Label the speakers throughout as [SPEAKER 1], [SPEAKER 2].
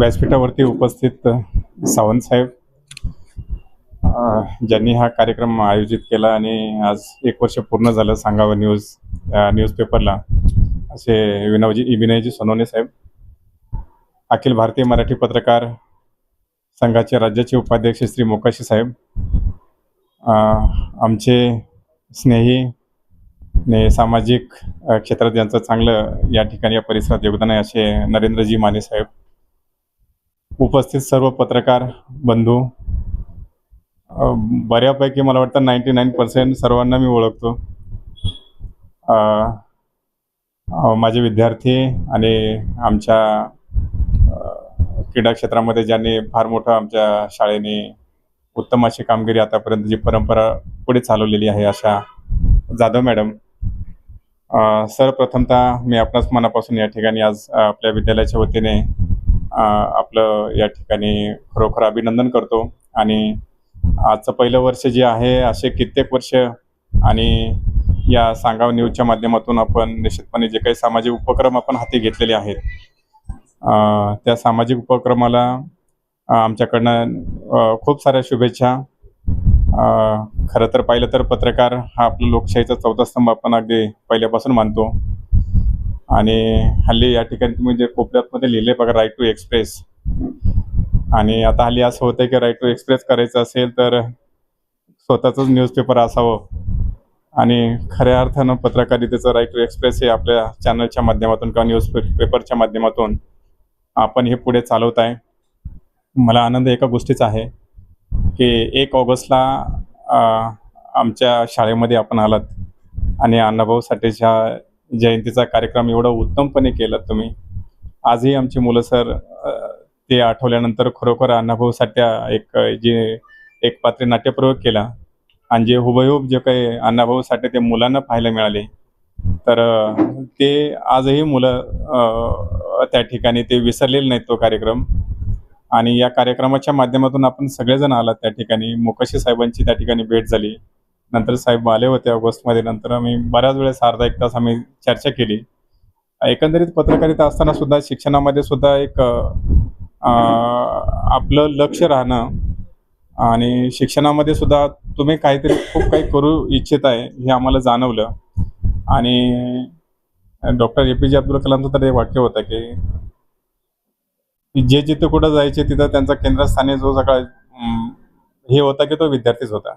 [SPEAKER 1] व्यासपीठावरती उपस्थित सावंत साहेब ज्यांनी हा कार्यक्रम आयोजित केला आणि आज एक वर्ष पूर्ण झालं सांगावं न्यूज न्यूजपेपरला असे विनोजी विनयजी सोनवणे साहेब. अखिल भारतीय मराठी पत्रकार संघाचे राज्याचे उपाध्यक्ष श्री मोकाशी साहेब आमचे स्नेही ने सामाजिक क्षेत्रात यांचं चांगलं या ठिकाणी या परिसरात योगदान आहे असे नरेंद्रजी माने साहेब. उपस्थित सर्व पत्रकार बंधू बऱ्यापैकी मला वाटतं नाईंटी नाईन पर्सेंट सर्वांना मी ओळखतो. माझे विद्यार्थी आणि आमच्या क्रीडा क्षेत्रामध्ये ज्यांनी फार मोठं आमच्या शाळेने उत्तम अशी कामगिरी आतापर्यंत जी परंपरा पुढे चालवलेली आहे अशा जाधव मॅडम सर्वप्रथमतः मी आपणास मनापासून या ठिकाणी आज आपल्या विद्यालयाच्या वतीने आपलं या ठिकाणी खरोखर अभिनंदन करतो. आणि आजचं पहिलं वर्ष जे आहे असे कित्येक वर्ष आणि या सांगाव न्यूजच्या माध्यमातून आपण निश्चितपणे जे काही सामाजिक उपक्रम आपण हाती घेतलेले आहेत त्या सामाजिक उपक्रमाला आमच्याकडनं खूप साऱ्या शुभेच्छा. खरं तर पाहिलं तर पत्रकार हा आपला लोकशाहीचा चौथा स्तंभ आपण अगदी पहिल्यापासून मानतो. आणि हल्ली या ठिकाणी तुम्ही जे कोपऱ्यातमध्ये लिहिले बघा राईट टू एक्सप्रेस आणि आता हल्ली असं होतं की राईट टू एक्सप्रेस करायचं असेल तर स्वतःचंच न्यूजपेपर असावं. आणि खऱ्या अर्थानं पत्रकारितेचं राईट टू एक्सप्रेस हे आपल्या चॅनलच्या माध्यमातून किंवा न्यूज पेपरच्या माध्यमातून आपण हे पुढे चालवत आहे मला आनंद एका गोष्टीचा आहे की एक ऑगस्टला आमच्या शाळेमध्ये आपण आलात. आणि अण्णाभाऊ साठेच्या जयंतीचा कार्यक्रम एवढा उत्तमपणे केला तुम्ही. आजही आमची मुलं सर ते आठवल्यानंतर खरोखर अण्णाभाऊ साठ्या एक जे एक पात्री नाट्यप्रयोग केला. आणि जे हुबेहूब जे काही अण्णाभाऊ साठे ते मुलांना पाहायला मिळाले. तर ते आजही मुलं त्या ठिकाणी ते विसरलेले नाहीत तो कार्यक्रम. आणि या कार्यक्रमाच्या माध्यमातून आपण सगळेजण आलात त्या ठिकाणी. मुकशी साहेबांची त्या ठिकाणी भेट झाली. नंतर साहेब आले होते ऑगस्टमध्ये. नंतर आम्ही बऱ्याच वेळेस अर्धा एक तास आम्ही चर्चा केली. एकंदरीत पत्रकारिता असताना सुद्धा शिक्षणामध्ये सुद्धा एक आपलं लक्ष राहणं आणि शिक्षणामध्ये सुद्धा तुम्ही काहीतरी खूप काही करू इच्छित आहे हे आम्हाला जाणवलं. आणि डॉक्टर ए पी जे अब्दुल कलामचं तर हे वाक्य होतं की जे जिथे कुठं जायचे तिथं त्यांचा केंद्रस्थानी जो सगळा हे होता की तो विद्यार्थीच होता.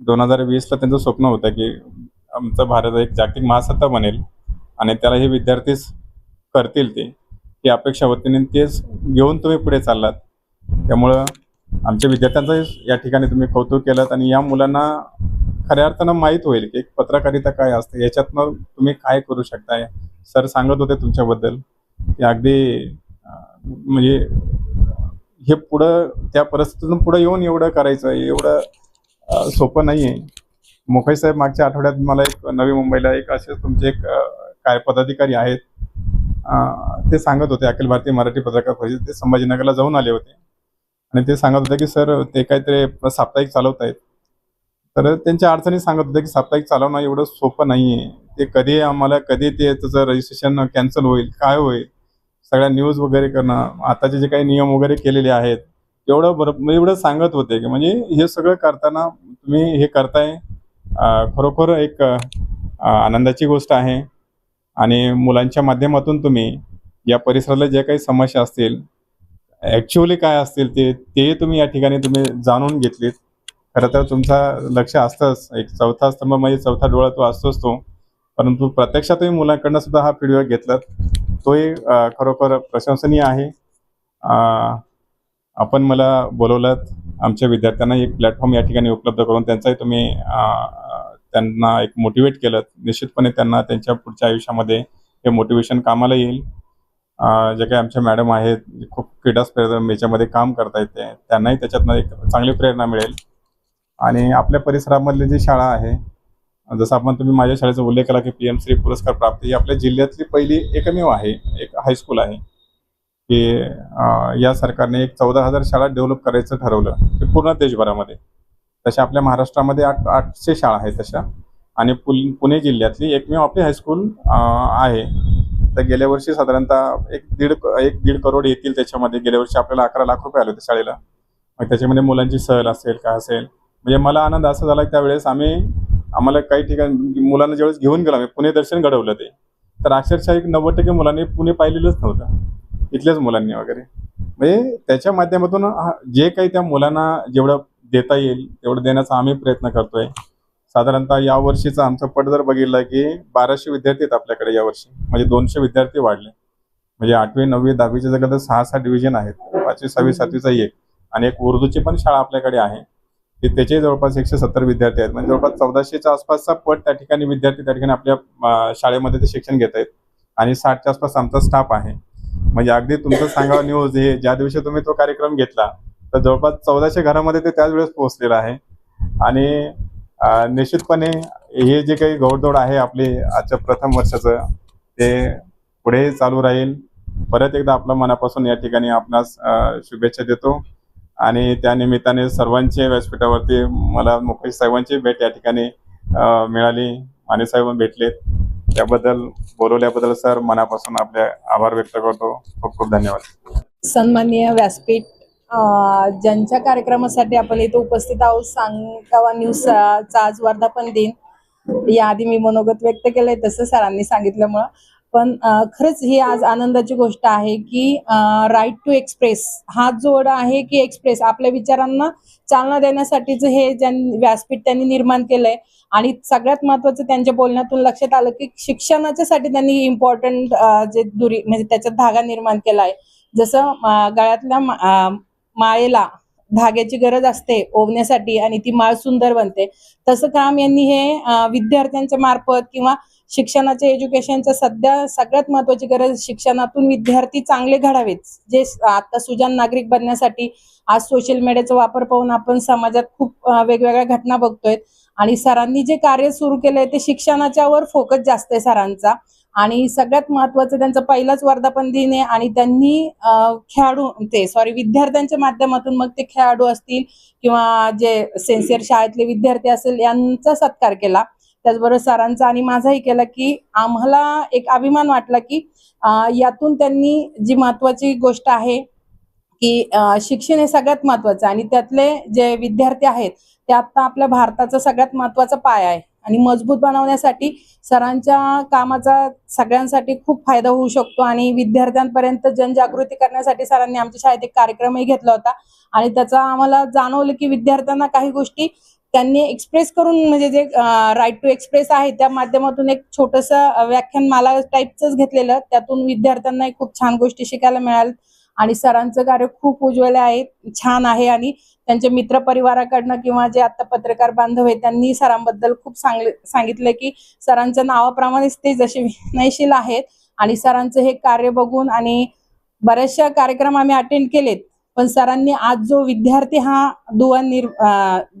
[SPEAKER 1] दोन हजार वीसला त्यांचं स्वप्न होतं की आमचा भारत एक जागतिक महासत्ता बनेल आणि त्याला हे विद्यार्थीच करतील ते ही अपेक्षा वतीने आणि तेच घेऊन तुम्ही पुढे चाललात. त्यामुळं आमच्या विद्यार्थ्यांचं या ठिकाणी तुम्ही कौतुक केलं आणि या मुलांना खऱ्या अर्थानं माहीत होईल की एक पत्रकारिता काय असते याच्यातनं तुम्ही काय करू शकताय? सर सांगत होते तुमच्याबद्दल की अगदी म्हणजे हे पुढं त्या परिस्थितीतून पुढं येऊन एवढं करायचं एवढं सोपं नाही आहे मोखाई साहेब मागच्या आठवड्यात मला एक नवी मुंबईला एक असे तुमचे एक काय पदाधिकारी आहेत ते सांगत होते अखिल भारतीय मराठी पत्रकार परिषद ते संभाजीनगरला जाऊन आले होते. आणि ते सांगत होते की सर ते काहीतरी साप्ताहिक चालवत आहेत तर त्यांच्या अडचणी सांगत होते की साप्ताहिक चालवणं एवढं सोपं नाही आहे ते कधी आम्हाला कधी ते त्याचं रजिस्ट्रेशन कॅन्सल होईल काय होईल सगळ्या न्यूज वगैरे करणं आताचे जे काही नियम वगैरे केलेले आहेत एवढं बरं म्हणजे एवढं सांगत होते की म्हणजे हे सगळं करताना तुम्ही हे करताय खरोखर एक आनंदाची गोष्ट आहे. आणि मुलांच्या माध्यमातून तुम्ही या परिसराला ज्या काही समस्या असतील ॲक्च्युअली काय असतील ते ते तुम्ही या ठिकाणी तुम्ही जाणून घेतलीत. खरं तर तुमचा लक्ष असतंच. एक चौथा स्तंभ म्हणजे चौथा डोळा तो असतोच तो. परंतु प्रत्यक्षात तुम्ही मुलांकडनं सुद्धा हा फीडबॅक घेतला तोही खरोखर प्रशंसनीय आहे. आपण मला बोलवलं आमच्या विद्यार्थ्यांना एक प्लॅटफॉर्म या ठिकाणी उपलब्ध करून त्यांचाही तुम्ही त्यांना एक मोटिवेट केलं निश्चितपणे त्यांना त्यांच्या पुढच्या आयुष्यामध्ये हे मोटिवेशन कामाला येईल. जे काही आमच्या मॅडम आहेत जे खूप क्रीडा स्पर्धा याच्यामध्ये काम करता येते त्यांनाही त्याच्यातनं एक चांगली प्रेरणा मिळेल. आणि आपल्या परिसरामधली जी शाळा आहे जसं आपण तुम्ही माझ्या शाळेचा उल्लेख केला की पी एम श्री पुरस्कार प्राप्त ही आपल्या जिल्ह्यातली पहिली एकमेव आहे एक हायस्कूल आहे. की या सरकारने एक चौदा हजार शाळा डेव्हलप करायचं ठरवलं ते पूर्ण देशभरामध्ये. तशा आपल्या महाराष्ट्रामध्ये आठ आठशे शाळा आहेत तशा. आणि पुणे जिल्ह्यातली एकमेव आपली हायस्कूल आहे. तर गेल्या वर्षी साधारणतः एक दीड एक दीड करोड येतील त्याच्यामध्ये. गेल्या वर्षी आपल्याला अकरा लाख रुपये आले होते शाळेला. मग त्याच्यामध्ये मुलांची सहल असेल काय असेल. म्हणजे मला आनंद असा झाला त्यावेळेस आम्ही आम्हाला काही ठिकाणी मुलांना ज्यावेळेस घेऊन गेलो आम्ही पुणे दर्शन घडवलं ते. तर अक्षरशः एक नव्वद टक्के मुलांनी पुणे पाहिलेलंच नव्हतं. इथल्याच मुलांनी वगैरे. म्हणजे त्याच्या माध्यमातून जे काही त्या मुलांना जेवढं देता येईल तेवढं देण्याचा आम्ही प्रयत्न करतोय. साधारणतः या वर्षीचा आमचा पट जर बघितला की बाराशे विद्यार्थी आहेत आपल्याकडे यावर्षी म्हणजे दोनशे विद्यार्थी वाढले. म्हणजे आठवी नववी दहावीचे जगात तर सहा सहा डिव्हिजन आहेत. पाचवी सहावी सातवीचा एक. आणि एक उर्दूची पण शाळा आपल्याकडे आहे. ते त्याचे जवळपास एकशे सत्तर विद्यार्थी आहेत. म्हणजे जवळपास चौदाशेच्या आसपासचा पट त्या ठिकाणी विद्यार्थी त्या ठिकाणी आपल्या शाळेमध्ये ते शिक्षण घेत आहेत. आणि साठच्या आसपास आमचा स्टाफ आहे. म्हणजे अगदी तुमचं सांगावं न्यूज हे ज्या दिवशी तुम्ही तो कार्यक्रम घेतला तर जवळपास चौदाशे घरामध्ये ते त्याच वेळेस पोहोचलेलं आहे. आणि निश्चितपणे हे जे काही गौडदौड आहे आपली आजच्या प्रथम वर्षाचं ते पुढे चालू राहील. परत एकदा आपल्या मनापासून या ठिकाणी आपणास शुभेच्छा देतो. आणि त्या निमित्ताने सर्वांचे व्यासपीठावरती मला मुकेश साहेबांची भेट या ठिकाणी मिळाली. माने साहेब भेटलेत. त्याबद्दल बोलवल्याबद्दल सर मनापासून आपले आभार व्यक्त करतो. खूप खूप धन्यवाद.
[SPEAKER 2] सन्माननीय व्यासपीठ ज्यांच्या कार्यक्रमासाठी आपण इथे उपस्थित आहोत सांगावा न्यूजचा चा आज वर्धापन दिन. याआधी मी मनोगत व्यक्त केलंय तसं सरांनी सांगितल्यामुळं. पण खरंच ही आज आनंदाची गोष्ट आहे की राईट टू एक्सप्रेस हा जोड आहे की एक्सप्रेस आपल्या विचारांना चालना देण्यासाठीच हे ज्यां व्यासपीठ त्यांनी निर्माण केलंय. आणि सगळ्यात महत्वाचं त्यांच्या बोलण्यातून लक्षात आलं की शिक्षणाच्या साठी त्यांनी इम्पॉर्टंट जे दुरी म्हणजे त्याच्यात धागा निर्माण केला आहे जसं गळ्यातल्या माळेला धाग्याची गरज असते ओवण्यासाठी आणि ती माळ सुंदर बनते. तसं काम यांनी हे विद्यार्थ्यांच्या मार्फत किंवा शिक्षणाच्या एज्युकेशनचं सध्या सगळ्यात महत्वाची गरज शिक्षणातून विद्यार्थी चांगले घडावेत. जे आता सुजान नागरिक बनण्यासाठी आज सोशल मीडियाचा वापर पाहून आपण समाजात खूप वेगवेगळ्या घटना बघतोय. आणि सरांनी जे कार्य सुरू केलंय ते शिक्षणाच्या वर फोकस जास्त आहे सरांचा. आणि सगळ्यात महत्वाचं त्यांचा पहिलाच वर्धापन दिन आहे आणि त्यांनी खेळाडू ते सॉरी विद्यार्थ्यांच्या माध्यमातून मग ते खेळाडू असतील किंवा जे सेन्सियर शाळेतले विद्यार्थी असेल यांचा सत्कार केला. त्याचबरोबर सरांचा आणि माझाही केला की आम्हाला एक अभिमान वाटला की यातून त्यांनी जी महत्वाची गोष्ट आहे की शिक्षण हे सगळ्यात महत्वाचं आहे आणि त्यातले जे विद्यार्थी आहेत ते आता आपल्या भारताचा सगळ्यात महत्त्वाचा पाय आहे. आणि मजबूत बनवण्यासाठी सरांच्या कामाचा सगळ्यांसाठी खूप फायदा होऊ शकतो आणि विद्यार्थ्यांपर्यंत जनजागृती करण्यासाठी सरांनी आमच्या शाळेत एक कार्यक्रमही घेतला होता. आणि त्याचा आम्हाला जाणवलं की विद्यार्थ्यांना काही गोष्टी त्यांनी एक्सप्रेस करून म्हणजे जे राईट टू एक्सप्रेस आहे त्या माध्यमातून एक छोटस व्याख्यान मला टाईपच घेतलेलं. त्यातून विद्यार्थ्यांना खूप छान गोष्टी शिकायला मिळाल. आणि सरांचं कार्य खूप उज्ज्वल आहे छान आहे. आणि त्यांच्या मित्र परिवाराकडनं किंवा जे आता पत्रकार बांधव आहेत त्यांनी सरांबद्दल खूप सांगले सांगितलं की सरांच्या नावाप्रमाणेच ते जसे विनयशील आहेत. आणि सरांचं हे कार्य बघून आणि बऱ्याचशा कार्यक्रम आम्ही अटेंड केलेत. पण सरांनी आज जो विद्यार्थी हा दुवा निर्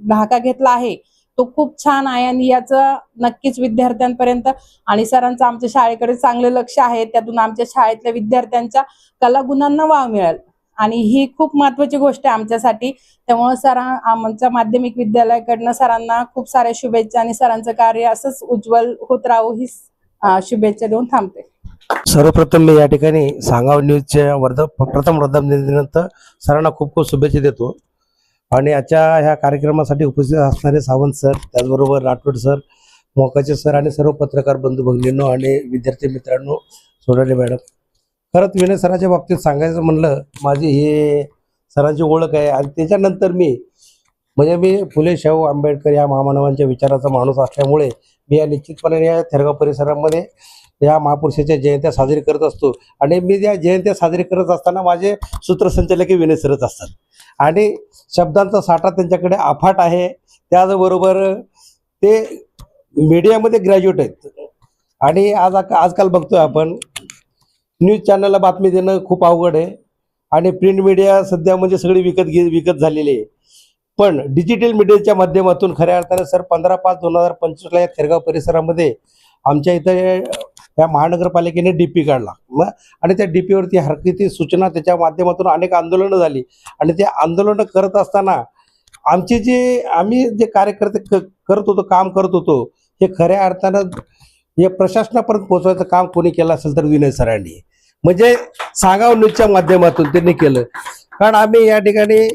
[SPEAKER 2] धाका घेतला आहे तो खूप छान आहे आणि याचं नक्कीच विद्यार्थ्यांपर्यंत आणि सरांचं आमच्या शाळेकडे चांगलं लक्ष आहे. त्यातून आमच्या शाळेतल्या विद्यार्थ्यांच्या कलागुणांना वाव मिळेल. आणि ही खूप महत्वाची गोष्ट आहे आमच्यासाठी. त्यामुळे सरा आमच्या माध्यमिक विद्यालयाकडनं सरांना खूप साऱ्या शुभेच्छा आणि सरांचं कार्य असंच उज्ज्वल होत राहू ही शुभेच्छा देऊन थांबते.
[SPEAKER 3] सर्वप्रथम मी या ठिकाणी सांगाव न्यूजच्या वर्ध प्रथम वर्धापन सरांना खूप खूप शुभेच्छा देतो. आणि आजच्या ह्या कार्यक्रमासाठी उपस्थित असणारे सावंत सर त्याचबरोबर राठोड सर मोकाचे सर आणि सर्व पत्रकार बंधू भगिनींनो आणि विद्यार्थी मित्रांनो सोनाली मॅडम. खरंच विनय सराच्या बाबतीत सांगायचं म्हणलं माझी हे सरांची ओळख आहे आणि त्याच्यानंतर मी म्हणजे मी फुले शाहू आंबेडकर या महामानवांच्या विचाराचा माणूस असल्यामुळे मी या निश्चितपणे या थेरगाव परिसरामध्ये या महापुरुषाच्या जयंत्या साजरी करत असतो. आणि मी त्या जयंत्या साजरी करत असताना माझे सूत्रसंचालक विनय सरत असतात. आणि शब्दांचा साठा त्यांच्याकडे अफाट आहे. त्याचबरोबर ते मीडियामध्ये ग्रॅज्युएट आहेत. आणि आज आजकाल बघतोय आपण न्यूज चॅनलला बातमी देणं खूप अवघड आहे. आणि प्रिंट मीडिया सध्या म्हणजे सगळी विकत घे विकत झालेली आहे. पण डिजिटल मीडियाच्या माध्यमातून खऱ्या अर्थाने सर पंधरा पाच दोन हजार पंचवीसला या थेरगाव परिसरामध्ये आमच्या इथं या महानगरपालिकेने डी पी काढला. मग आणि त्या डी पीवरती हरकती सूचना त्याच्या माध्यमातून अनेक आंदोलनं झाली. आणि ते आंदोलनं करत असताना आमचे जे आम्ही जे कार्यकर्ते क- करत होतो काम करत होतो हे खऱ्या अर्थानं हे प्रशासनापर्यंत पोहोचवायचं काम कोणी केलं असेल तर विनय सरांनी. म्हणजे सांगाव न्यूजच्या माध्यमातून त्यांनी केलं. कारण आम्ही या ठिकाणी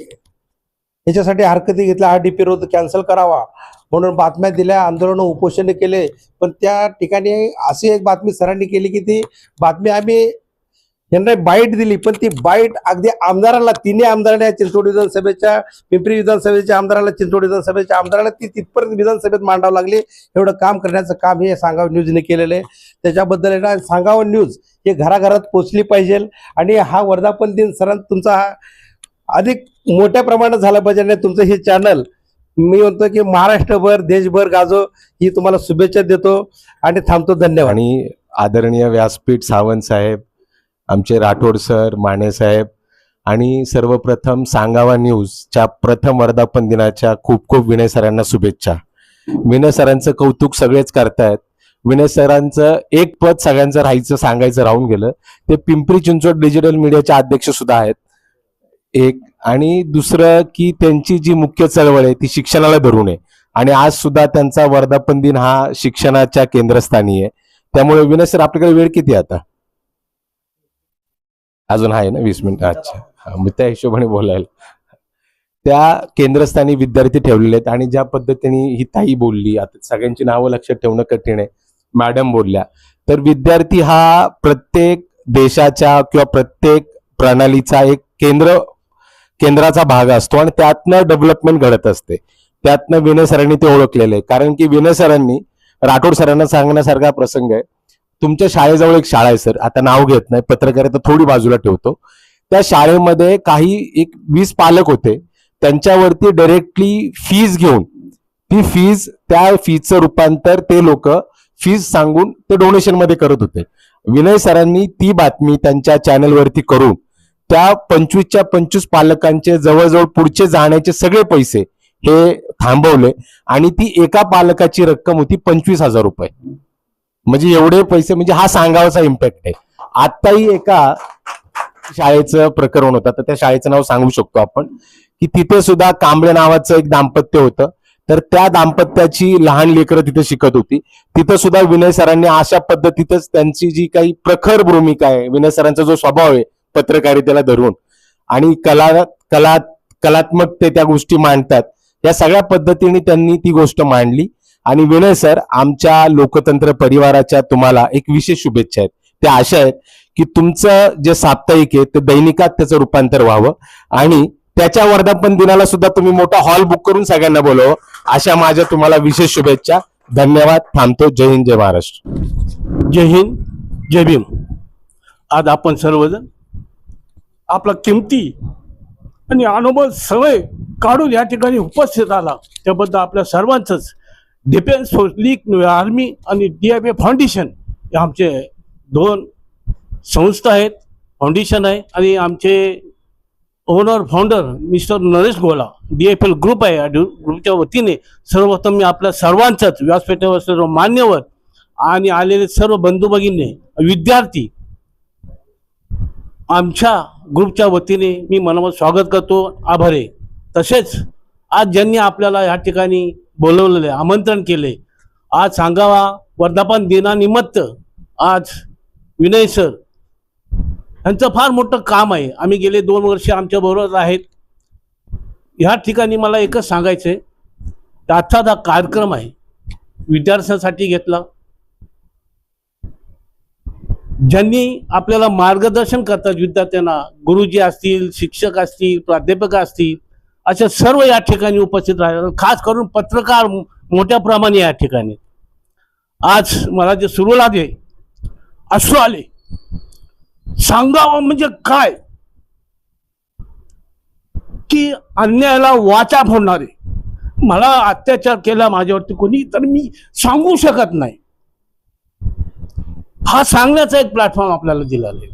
[SPEAKER 3] याच्यासाठी हरकती घेतल्या. हा डीपी रोध कॅन्सल करावा. म्हणून बातम्या दिल्या आंदोलन उपोषण केले. पण त्या ठिकाणी अशी एक बातमी सरांनी केली की ती बातमी आम्ही यांना बाईट दिली पण ती बाईट अगदी आमदाराला तिन्ही आमदारांना चिंचवड विधानसभेच्या पिंपरी विधानसभेच्या आमदाराला चिंचवड विधानसभेच्या आमदाराला ती तिथपर्यंत विधानसभेत मांडावं लागली. एवढं काम करण्याचं काम हे सांगावं न्यूजने केलेलं आहे. त्याच्याबद्दल ना सांगावं न्यूज हे घराघरात पोचली पाहिजे. आणि हा वर्धापन दिन सरांत तुमचा हा अधिक मोठ्या प्रमाणात झाला पाहिजे आणि तुमचं हे चॅनल मी म्हणतो की महाराष्ट्रभर देशभर गाजो ही तुम्हाला शुभेच्छा देतो आणि थांबतो. धन्यवाद.
[SPEAKER 4] आणि आदरणीय व्यासपीठ सावंत साहेब आमचे राठोड सर माने साहेब आणि सर्वप्रथम सांगावा न्यूजच्या प्रथम वर्धापन दिनाच्या खूप खूप विनय सरांना शुभेच्छा. विनय सरांचं कौतुक सगळेच करतायत. विनय सरांचं एक पद सगळ्यांचं राहायचं सांगायचं राहून गेलं. ते पिंपरी चिंचवड डिजिटल मीडियाचे अध्यक्ष सुद्धा आहेत. एक आणि दुसरं की त्यांची जी मुख्य चळवळ आहे ती शिक्षणाला धरून आहे. आणि आज सुद्धा त्यांचा वर्धापन दिन हा शिक्षणाच्या केंद्रस्थानी आहे. त्यामुळे विनय सर आपल्याकडे वेळ किती आता? अजून आहे ना वीस मिनिटं? अच्छा. मी मग त्या हिशोबाने बोलायला. त्या केंद्रस्थानी विद्यार्थी ठेवलेले आहेत आणि ज्या पद्धतीने ही ताई बोलली आता सगळ्यांची नावं लक्षात ठेवणं कठीण आहे. मॅडम बोलल्या. तर विद्यार्थी हा प्रत्येक देशाच्या किंवा प्रत्येक प्रणालीचा एक केंद्र केंद्राचा भाग असतो आणि त्यातनं डेव्हलपमेंट घडत असते. त्यातनं विनय सरांनी ते ओळखलेलं आहे. कारण की विनय सरांनी राठोड सरांना सांगण्यासारखा प्रसंग आहे. तुमच्या शाळेजवळ एक शाळा आहे सर. आता नाव घेत नाही. पत्रकारिता थोडी बाजूला ठेवतो. त्या शाळेमध्ये काही एक वीस पालक होते. त्यांच्यावरती डायरेक्टली फीज घेऊन ती फीज त्या फीजचं रूपांतर ते लोक फीज सांगून ते डोनेशनमध्ये करत होते. विनय सरांनी ती बातमी त्यांच्या चॅनलवरती करून त्या पंचवीसच्या पंचवीस पालकांचे जवळजवळ पुढचे जाण्याचे सगळे पैसे हे थांबवले आणि ती एका पालकाची रक्कम होती पंचवीस हजार रुपये. म्हणजे एवढे पैसे म्हणजे हा सांगावाचा इम्पॅक्ट आहे. आत्ताही एका शाळेचं प्रकरण होतं. तर त्या शाळेचं नाव सांगू शकतो आपण की तिथे सुद्धा कांबळे नावाचं एक दाम्पत्य होतं. तर त्या दाम्पत्याची लहान लेकरं तिथे शिकत होती. तिथं सुद्धा विनय सरांनी अशा पद्धतीतच त्यांची जी काही प्रखर भूमिका आहे विनय सरांचा जो स्वभाव आहे पत्रकारितेला धरून. आणि कला कला कलात्मक ते त्या गोष्टी मांडतात. या सगळ्या पद्धतीने त्यांनी ती गोष्ट मांडली. आणि विनय सर आमच्या लोकतंत्र परिवाराच्या तुम्हाला एक विशेष शुभेच्छा आहेत. त्या अशा आहेत की तुमचं जे साप्ताहिक आहे ते दैनिकात त्याचं रूपांतर व्हावं. आणि त्याच्या वर्धापन दिनाला सुद्धा तुम्ही मोठा हॉल बुक करून सगळ्यांना बोलव. अशा माझ्या तुम्हाला विशेष शुभेच्छा. धन्यवाद. थांबतो. जय हिंद जय महाराष्ट्र.
[SPEAKER 5] जय हिंद जय भीम. आज आपण सर्वजण आपला किमती आणि अनुभव सवय काढून या ठिकाणी उपस्थित आला. त्याबद्दल आपल्या सर्वांचंच डिफेन्स फोर्स लीग आर्मी आणि डी एफ ए फाउंडेशन हे आमचे दोन संस्था आहेत फाउंडेशन आहे आणि आमचे ओनर फाउंडर मिस्टर नरेश गोला डी एफ एल ग्रुप आहे. या ग्रुपच्या वतीने सर्वप्रथम मी आपल्या सर्वांचंच व्यासपीठावर सर्व मान्यवर आणि आलेले सर्व बंधू भगिनी विद्यार्थी आमच्या ग्रुपच्या वतीने मी मनामध्ये स्वागत करतो. आभारी. तसेच आज ज्यांनी आपल्याला या ठिकाणी बोलवलेले आमंत्रण केले आज सांगावा वर्धापन दिनानिमित्त आज विनय सर. यांचं फार मोठं काम आहे. आम्ही गेले दोन वर्ष आमच्या बरोबर आहेत. ह्या ठिकाणी मला एकच सांगायचं आहे आजचा हा कार्यक्रम आहे. विद्यार्थ्यांसाठी घेतला. ज्यांनी आपल्याला मार्गदर्शन करतात विद्यार्थ्यांना गुरुजी असतील शिक्षक असतील प्राध्यापक असतील अशा सर्व या ठिकाणी उपस्थित राहतात खास करून पत्रकार मोठ्या प्रमाणे या ठिकाणी. आज मला जे सुरू लागे अश्रू आले. सांगावं म्हणजे काय? की अन्यायाला वाचा फोडणारे. मला अत्याचार केला माझ्यावरती कोणी तर मी सांगू शकत नाही. हा सांगण्याचा एक प्लॅटफॉर्म आपल्याला दिला आहे.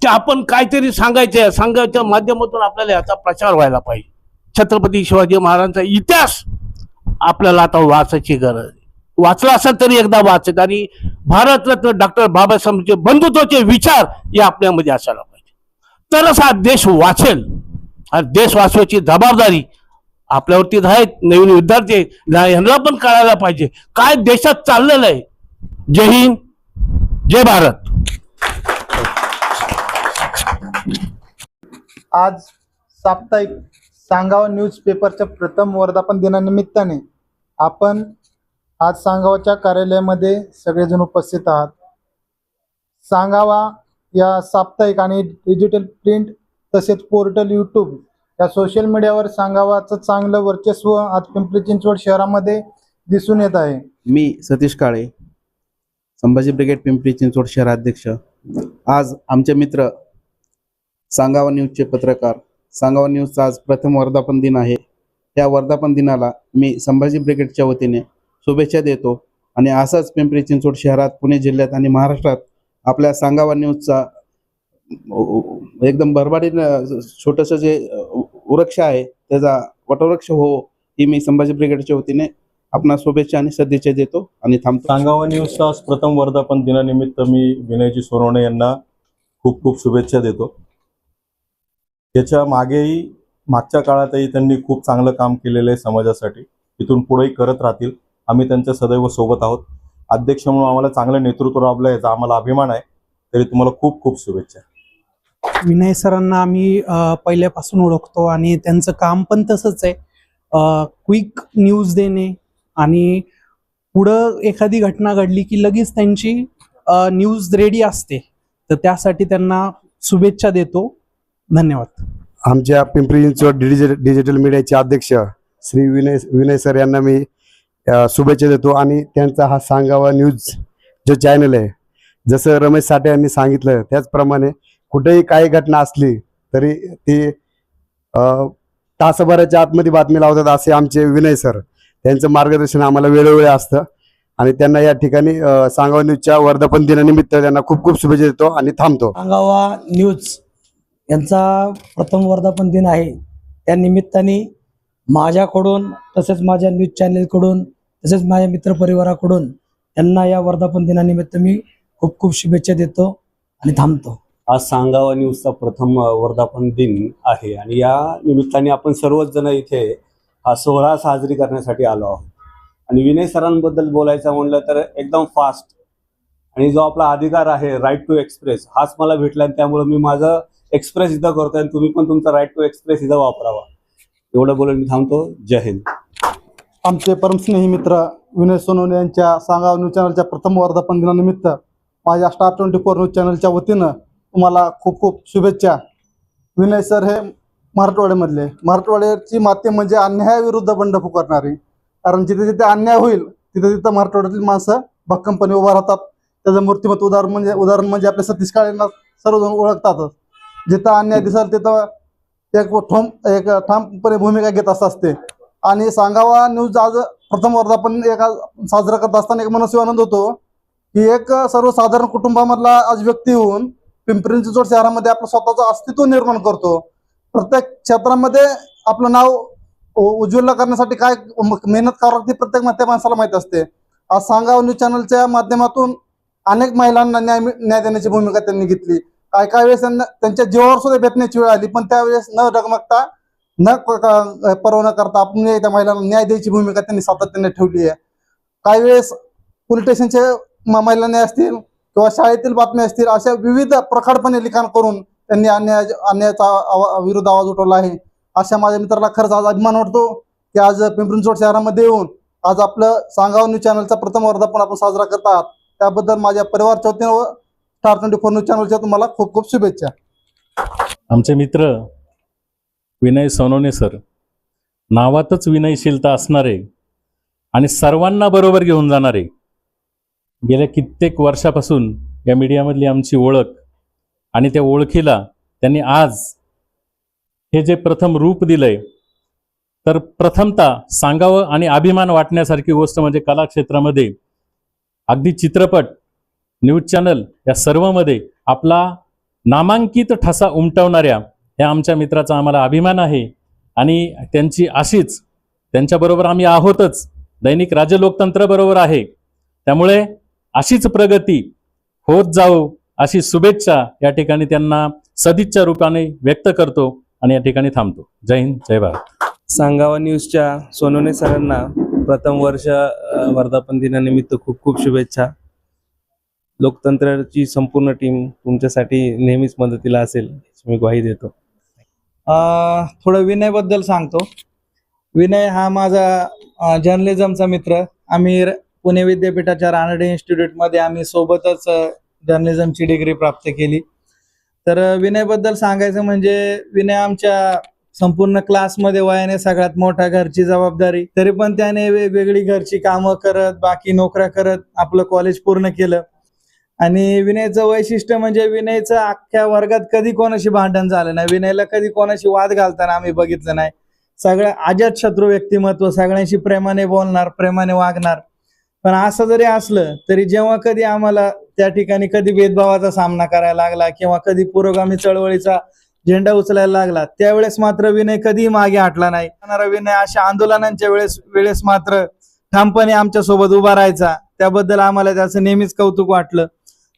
[SPEAKER 5] की आपण काहीतरी सांगायचं सांगायच्या माध्यमातून आपल्याला याचा प्रचार व्हायला पाहिजे. छत्रपती शिवाजी महाराजांचा इतिहास आपल्याला आता वाचायची गरज आहे. वाचला असेल तरी एकदा वाचत आणि भारतरत्न डॉक्टर बाबासाहेबांचे बंधुत्वाचे विचार हे आपल्यामध्ये असायला पाहिजे. तरच हा देश वाचेल. हा देश वाचवायची जबाबदारी आपल्यावरती आहेत नवीन विद्यार्थी यांना पण कळायला पाहिजे. काय देशात चाललेलं आहे? जय हिंद. जय भारत.
[SPEAKER 6] आज साप्ताहिक सांगावा न्यूजपेपरच्या प्रथम वर्धापन दिनानिमित्ताने आपण आज सांगावाच्या कार्यालयामध्ये सगळेजण उपस्थित आहात. सांगावा या साप्ताहिक आणि डिजिटल प्रिंट तसेच पोर्टल यूट्यूब या सोशल मीडियावर सांगावाचं चांगलं वर्चस्व आज पिंपरी चिंचवड शहरामध्ये दिसून येत आहे.
[SPEAKER 7] मी सतीश काळे संभाजी ब्रिगेड पिंपरी चिंचवड शहराध्यक्ष. आज आमचे मित्र सांगावा न्यूजचे पत्रकार सांगावा न्यूजचा आज प्रथम वर्धापन दिन आहे. त्या वर्धापन दिनाला मी संभाजी ब्रिगेडच्या वतीने शुभेच्छा देतो आणि असाच पिंपरी चिंचवड शहरात पुणे जिल्ह्यात आणि महाराष्ट्रात आपल्या सांगावा न्यूजचा एकदम भरभराटीनं छोटंसं जे वृक्ष आहे त्याचा वटवृक्ष हो ही मी संभाजी ब्रिगेडच्या वतीने आपणा शुभेच्छा आणि सदिच्छा देतो आणि थांबतो.
[SPEAKER 8] सांगावा न्यूजचा प्रथम वर्धापन दिनानिमित्त मी विनयजी सोनवणे यांना खूप खूप शुभेच्छा देतो. त्याच्या मागेही मागच्या काळातही त्यांनी खूप चांगलं काम केलेलं आहे समाजासाठी. इथून पुढेही करत राहतील. आम्ही त्यांच्या सदैव सोबत आहोत. अध्यक्ष म्हणून आम्हाला चांगलं नेतृत्व राबलं याचा आम्हाला अभिमान आहे. तरी तुम्हाला खूप खूप शुभेच्छा.
[SPEAKER 9] विनय सरांना आम्ही पहिल्यापासून ओळखतो आणि त्यांचं काम पण तसंच आहे. क्विक न्यूज देणे आणि पुढं एखादी घटना घडली की लगेच त्यांची न्यूज रेडी असते. तर त्यासाठी त्यांना शुभेच्छा देतो. धन्यवाद.
[SPEAKER 3] आमच्या पिंपरी चिंचवड डिजिटल डिजिटल मीडियाचे अध्यक्ष श्री विनय विनय सर यांना मी शुभेच्छा देतो. आणि त्यांचा हा सांगावा न्यूज जो चॅनल आहे जसं रमेश साठे यांनी सांगितलं त्याचप्रमाणे कुठेही काही घटना असली तरी ती तासभराच्या आतमध्ये बातमी लावतात असे आमचे विनय सर. त्यांचं मार्गदर्शन आम्हाला वेळोवेळी असतं. आणि त्यांना या ठिकाणी सांगावा न्यूजच्या वर्धापन दिनानिमित्त त्यांना खूप खूप शुभेच्छा देतो आणि थांबतो.
[SPEAKER 10] सांगावा न्यूज यांचा प्रथम वर्धापन दिन आहे. त्या निमित्ताने माझ्याकडून तसेच माझ्या न्यूज चॅनेलकडून तसेच माझ्या मित्रपरिवाराकडून त्यांना या वर्धापन दिनानिमित्त मी खूप खूप शुभेच्छा देतो आणि थांबतो.
[SPEAKER 11] आज सांगावा न्यूजचा प्रथम वर्धापन दिन आहे. आणि या निमित्ताने आपण सर्वच जण इथे हा सोहळा साजरी करण्यासाठी आलो आहोत. आणि विनय सरांबद्दल बोलायचं म्हणलं तर एकदम फास्ट आणि जो आपला अधिकार आहे राईट टू एक्सप्रेस हाच मला भेटला आणि त्यामुळे मी माझं एक्सप्रेस इथं करतोय आणि तुम्ही पण तुमचा राईट टू एक्सप्रेस इथं वापरावा. एवढं बोलून मी थांबतो. जय हिंद.
[SPEAKER 6] आमचे परमस्नेही मित्र विनय सोनवणे यांच्या सांगा न्यूज चॅनलच्या प्रथम वर्धापन दिनानिमित्त माझ्या स्टार ट्वेंटी फोर न्यूज चॅनलच्या वतीनं तुम्हाला खूप खूप शुभेच्छा. विनय सर हे मराठवाड्यामधले. मराठवाड्याची माते म्हणजे अन्यायाविरुद्ध बंड पुकारणारी. कारण जिथे जिथे अन्याय होईल तिथे तिथं मराठवाड्यातील माणसं भक्कमपणे उभा राहतात. त्याचं मूर्तिमत्व उदाहरण म्हणजे उदाहरण म्हणजे आपल्या सतीश काळेंना सर्वजण ओळखतातच. जिथं अन्याय दिसाल तिथं एक ठोम एक ठामपणे भूमिका घेत असत असते. आणि सांगावा न्यूज आज प्रथम वर्धापन एका साजरा करत असताना एक मनस्वी आनंद होतो की एक सर्वसाधारण कुटुंबामधला आज व्यक्ती होऊन पिंपरी चिंचवड शहरामध्ये आपलं स्वतःचं अस्तित्व निर्माण करतो. प्रत्येक क्षेत्रामध्ये आपलं नाव उज्ज्वल करण्यासाठी काय मेहनत करावं लागते प्रत्येक मा- माणसाला माहीत असते. आज सांगाव न्यूज चॅनलच्या माध्यमातून अनेक महिलांना न्याय न्याय देण्याची भूमिका त्यांनी घेतली. काय काय वेळेस त्यांना त्यांच्या जीवावर सुद्धा भेटण्याची वेळ आली पण त्यावेळेस न डगमगता न पर्व न करता आपण त्या महिलांना न्याय द्यायची भूमिका त्यांनी सातत्याने ठेवली आहे. काही वेळेस पोलीस स्टेशनचे म- महिला न्याय असतील किंवा शाळेतील बातम्या असतील अशा विविध प्रखरपणे लिखाण करून त्यांनी अन्याय अन्यायाचा आवा- विरुद्ध आवाज उठवला आहे. अशा माझ्या मित्राला खरंच आज अभिमान वाटतो की आज पिंपरी शहरामध्ये येऊन आज आपलं सांगाव न्यूज चॅनलचा प्रथम वर्धापन आपण साजरा करत आहात. त्याबद्दल माझ्या परिवारच्या वतीनं व स्टार ट्वेंटी फोर न्यूज चॅनलच्या तुम्हाला खूप खूप शुभेच्छा.
[SPEAKER 8] आमचे मित्र विनय सोनवणे सर नावातच विनयशीलता असणारे आणि सर्वांना बरोबर घेऊन जाणारे गेल्या कित्येक वर्षापासून या मीडियामधली आमची ओळख आणि त्या ओळखीला त्यांनी आज हे जे प्रथम रूप दिलंय तर प्रथमतः सांगावं आणि अभिमान वाटण्यासारखी गोष्ट म्हणजे कला क्षेत्रामध्ये अगदी चित्रपट न्यूज चॅनल या सर्वमध्ये आपला नामांकित ठसा उमटवणाऱ्या या आमच्या मित्राचा आम्हाला अभिमान आहे. आणि त्यांची अशीच त्यांच्याबरोबर आम्ही आहोतच. दैनिक राजलोकतंत्र बरोबर आहे. त्यामुळे अशीच प्रगती होत जाऊ अशी शुभेच्छा या ठिकाणी त्यांना सदिच्छा रूपाने व्यक्त करतो आणि या ठिकाणी थांबतो. जय हिंद जय भारत.
[SPEAKER 7] सांगावा न्यूजच्या सोनवणे सरांना प्रथम वर्ष वर्धापन दिनानिमित्त खूप खूप शुभेच्छा.
[SPEAKER 12] लोकतंत्राची संपूर्ण टीम तुमच्यासाठी नेहमीच मदतीला असेल याची मी ग्वाही देतो.
[SPEAKER 13] अं, थोडं विनयबद्दल सांगतो. विनय हा माझा जर्नलिझमचा मित्र. आम्ही पुणे विद्यापीठाच्या रानडे इन्स्टिट्यूटमध्ये आम्ही सोबतच जर्नलिझमची डिग्री प्राप्त केली. तर विनयबद्दल सांगायचं म्हणजे विनय आमच्या संपूर्ण क्लासमध्ये वयाने सगळ्यात मोठा घरची जबाबदारी. तरी पण त्याने वेगवेगळी घरची कामं करत बाकी नोकऱ्या करत आपलं कॉलेज पूर्ण केलं. आणि विनयचं वैशिष्ट्य म्हणजे विनयचं अख्ख्या वर्गात कधी कोणाशी भांडण झालं नाही. विनयला कधी कोणाशी वाद घालताना आम्ही बघितलं नाही. सगळं अजात शत्रू व्यक्तिमत्व सगळ्यांशी प्रेमाने बोलणार प्रेमाने वागणार. पण असं जरी असलं तरी जेव्हा कधी आम्हाला त्या ठिकाणी कधी भेदभावाचा सामना करायला लागला किंवा कधी पुरोगामी चळवळीचा झेंडा उचलायला लागला त्यावेळेस मात्र विनय कधीही मागे हटला नाही. विनय अशा आंदोलनांच्या वेळेस वेळेस मात्र ठामपणे आमच्यासोबत उभा राहायचा. त्याबद्दल आम्हाला त्याचं नेहमीच कौतुक वाटलं.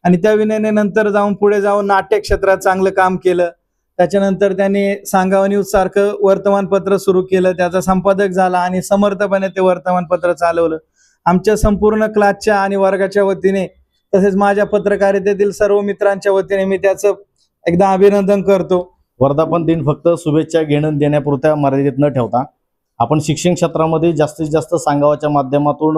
[SPEAKER 13] आणि त्या विनयने नंतर जाऊन पुढे जाऊन नाट्य क्षेत्रात चांगलं काम केलं. त्याच्यानंतर त्यांनी सांगावनी न्यूज सारखं वर्तमानपत्र सुरू केलं. त्याचा संपादक झाला आणि समर्थपणे ते वर्तमानपत्र चालवलं. आमच्या संपूर्ण क्लासच्या आणि वर्गाच्या वतीने तसेच माझ्या पत्रकारितेतील सर्व मित्रांच्या वतीने मी त्याचं एकदा अभिनंदन करतो.
[SPEAKER 14] वर्धापन दिन फक्त शुभेच्छा घेणं देण्यापुरत्या मर्यादित न ठेवता आपण शिक्षण क्षेत्रामध्ये जास्तीत जास्त सांगावाच्या माध्यमातून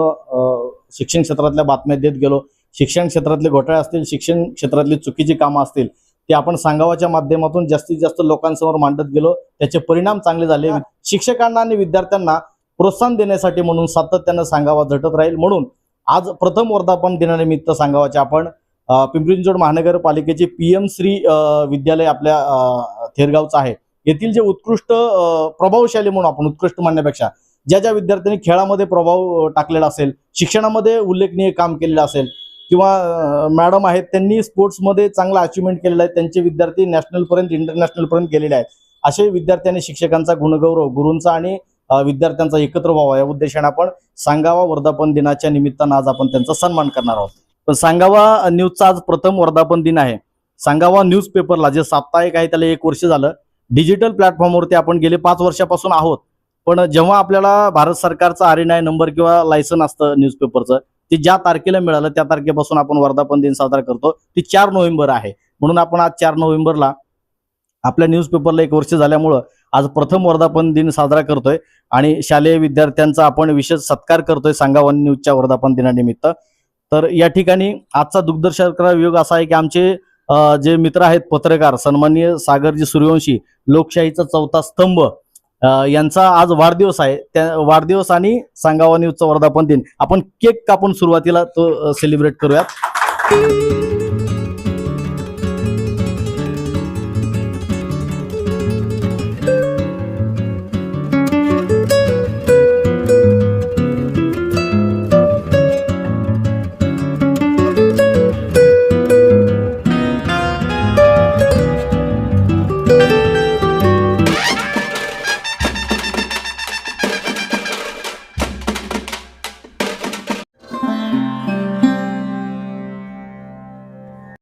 [SPEAKER 14] शिक्षण क्षेत्रातल्या बातम्या देत गेलो. शिक्षण क्षेत्रातले घोटाळे असतील शिक्षण क्षेत्रातली चुकीची कामं असतील ते आपण सांगावाच्या माध्यमातून जास्तीत जास्त लोकांसमोर मांडत गेलो. त्याचे परिणाम चांगले झाले. शिक्षकांना आणि विद्यार्थ्यांना प्रोत्साहन देण्यासाठी म्हणून सातत्यानं सांगावा झटत राहील म्हणून आज प्रथम वर्धापन दिनानिमित्त सांगावाचे आपण पिंपरींचोड पिंपरी चिंचवड महानगरपालिकेचे पी एम श्री विद्यालय आपल्या थेरगावचं आहे. येथील जे उत्कृष्ट प्रभावशाली म्हणून आपण उत्कृष्ट म्हणण्यापेक्षा ज्या ज्या विद्यार्थ्यांनी खेळामध्ये प्रभाव टाकलेला असेल शिक्षणामध्ये उल्लेखनीय काम केलेलं असेल किंवा मॅडम आहेत त्यांनी स्पोर्ट्समध्ये चांगला अचिव्हमेंट केलेला आहे त्यांचे विद्यार्थी नॅशनलपर्यंत इंटरनॅशनलपर्यंत गेलेले आहेत. असे विद्यार्थ्यांनी शिक्षकांचा गुणगौरव गुरूंचा आणि विद्यार्थ्यांचा एकत्र व्हावा. या उद्देशाने आपण सांगावा वर्धापन दिनाच्या निमित्तानं आज आपण त्यांचा सन्मान करणार आहोत. पण सांगावा न्यूजचा आज प्रथम वर्धापन दिन आहे. सांगावा न्यूज पेपरला जे साप्ताहिक आहे त्याला एक वर्ष झालं. डिजिटल प्लॅटफॉर्मवरती आपण गेले पाच वर्षापासून आहोत. पण जेव्हा आपल्याला भारत सरकारचा आर एन आय नंबर किंवा लायसन असतं न्यूजपेपरचं ते ज्या तारखेला मिळालं त्या तारखेपासून आपण वर्धापन दिन साजरा करतो. ती चार नोव्हेंबर आहे. म्हणून आपण आज चार नोव्हेंबरला आपल्या न्यूजपेपरला एक वर्ष झाल्यामुळं आज प्रथम वर्धापन दिन साजरा करतोय आणि शालेय विद्यार्थ्यांचा आपण विशेष सत्कार करतोय सांगावन न्यूजच्या वर्धापन दिनानिमित्त. तर या ठिकाणी आजचा दुग्धशर्करा वियोग असा आहे की आमचे जे मित्र आहेत पत्रकार सन्माननीय सागरजी सूर्यवंशी लोकशाहीचा चौथा स्तंभ यांचा आज वाढदिवस आहे. त्या वाढदिवस आणि सांगावा न्यूजचा वर्धापन दिन. आपण केक कापून सुरुवातीला तो सेलिब्रेट करूयात.